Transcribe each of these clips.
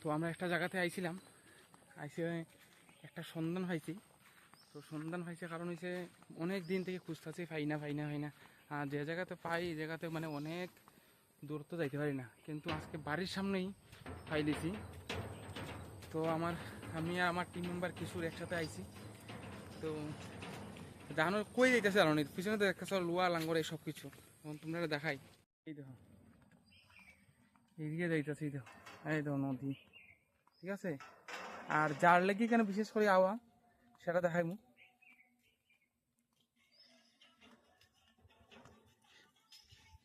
তো আমরা একটা জায়গাতে আইছিলাম। আইসে একটা সন্ধান পাইছি। তো সন্ধান পাইছে কারণ হচ্ছে অনেক দিন থেকে খুঁজতেছি, পাই না পাই না পাই না। আর যে জায়গাতে পাই, এই জায়গাতে মানে অনেক দূর তো যাইতে পারি না। কিন্তু আজকে বাড়ির সামনেই পাইলিছি তো আমার, আমি আর আমার টিম মেম্বার কিছুর একসাথে আইছি। তো জানো কই যাইতেছে আর নি? পিছনে তো সব লোয়া, লাঙ্গর, এই সব কিছু। এখন তোমরা দেখাই। এই দেখো। এইদিকে যাইতেছে দেখো। এই দেখো নদী। ঠিক আছে? আর যার লেগে কেন বিশেষ করে আওয়া সেটা দেখাইমু।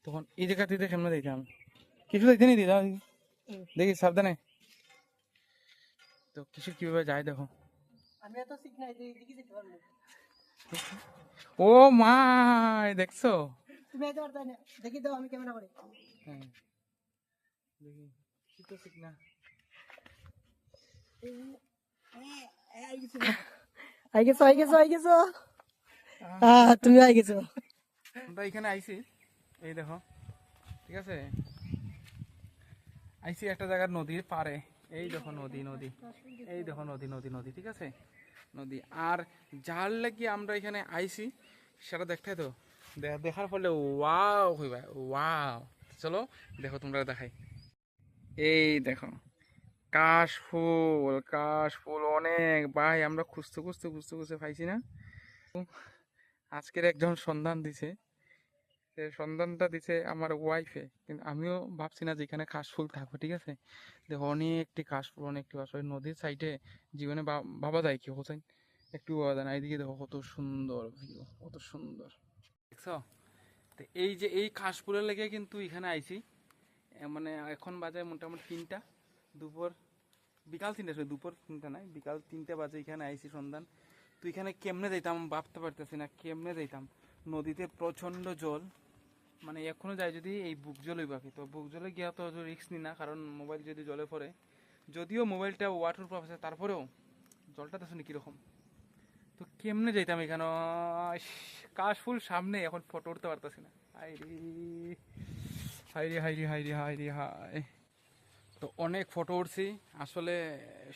তখন এই জায়গা থেকে সামনে দিতাম কিছু দিতে নি দিদা? দেখি সাবধানে। তো কিছু কীভাবে যায় দেখো। শিখ ও মা দেখছ? দেখি দাও আমি ক্যামেরা করে। হ্যাঁ। দেখি কি তো ঠিক না। আই গেছো আই গেছো আই গেছো হ্যাঁ তুমি আই গেছো আমরা এখানে আইছি। এই দেখো ঠিক আছে? আইছি একটা জায়গার নদীর পারে এই দেখো নদী নদী। এই দেখো নদী নদী নদী ঠিক আছে? নদী। আর যার লাগি আমরা এখানে আইছি সেটা দেখতে তো? দেখার ফলে ওয়াও হইবা ওয়াও। চলো দেখো তোমরা দেখাই। এই দেখো। কাশ ফুল কাশ ফুল অনেক। ভাই, আমরা খুঁজতে খুঁজতে খুঁজতে খুঁজতে পাইছি না। আজকের একজন সন্ধান দিছে। সে সন্ধানটা দিছে আমার ওয়াইফে কিন্তু আমিও ভাবছি না যে এখানে কাশফুল থাকবে, ঠিক আছে? দেখো, অনেকটি কাশফুল অনেকটি আসলে নদীর সাইডে জীবনে ভাবা যায় কি, হোসেন? একটু ভাবা যায় না। এইদিকে দেখো, কত সুন্দর ভিউ কত সুন্দর। দেখছ? তো এই যে, এই কাশফুলের লেগে কিন্তু এখানে আইছি। মানে এখন বাজে মোটামুটি তিনটা। দুপুর বিকাল তিনটা sorry, দুপুর তিনটা নাই বিকাল তিনটে বাজে এখানে আইসি সন্ধান। তো এখানে কেমনে যাইতাম ভাবতে পারতেছি না কেমনে যাইতাম? নদীতে প্রচণ্ড জল মানে এখনও যায় যদি এই বুক জল বাকি তো বুক জলে গিয়া তো রিস্ক নি না কারণ মোবাইল যদি জলে পড়ে যদিও মোবাইলটা ওয়াটার প্রুফ আছে তারপরেও জলটা তো শুনি কীরকম। তো কেমনে যাইতাম এখানে? কাশ ফুল সামনে এখন ফটো উঠতে পারতেছি না। হাইরে হাইরে হাইরে হাইরে হাইরে হাই তো অনেক ফটো উঠছি। আসলে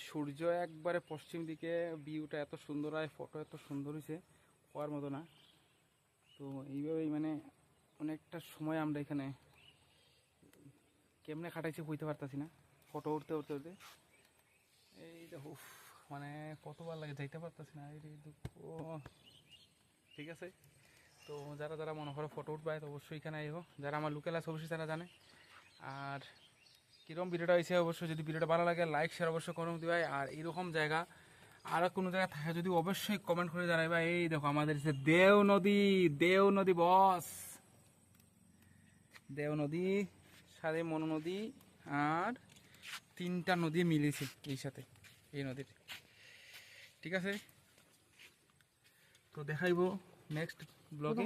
সূর্য একবারে পশ্চিম দিকে ভিউটা এত সুন্দর হয় ফটো এত সুন্দর হয়েছে, হওয়ার মতো না। তো এইভাবেই মানে অনেকটা সময় আমরা এখানে কেমনে কাটাইছি বুঝতে পারতাছি না। ফটো উঠতে উঠতে উঠতে। এই দেখো মানে কতবার লাগে যাইতে পারতাছি না। এই দুঃখ। ঠিক আছে? তো যারা যারা মনে করো ফটো উঠবে তো অবশ্যই এখানে আইব যারা আমার লোকেল আছে, অবশ্যই তারা জানে। আর কীরকম ভিডিওটা হয়েছে অবশ্যই যদি ভিডিওটা ভালো লাগে লাইক শেয়ার অবশ্যই করুন দিবাই আর এরকম জায়গা, আর কোনো জায়গা থাকে যদি অবশ্যই কমেন্ট করে জানাইবা এই দেখো আমাদের দেও নদী দেও নদী বস দেও নদী সাথে মনো নদী, আর তিনটা নদী মিলেছে এই সাথে, এই নদীর। ঠিক আছে? তো দেখাইবো নেক্সট ব্লগে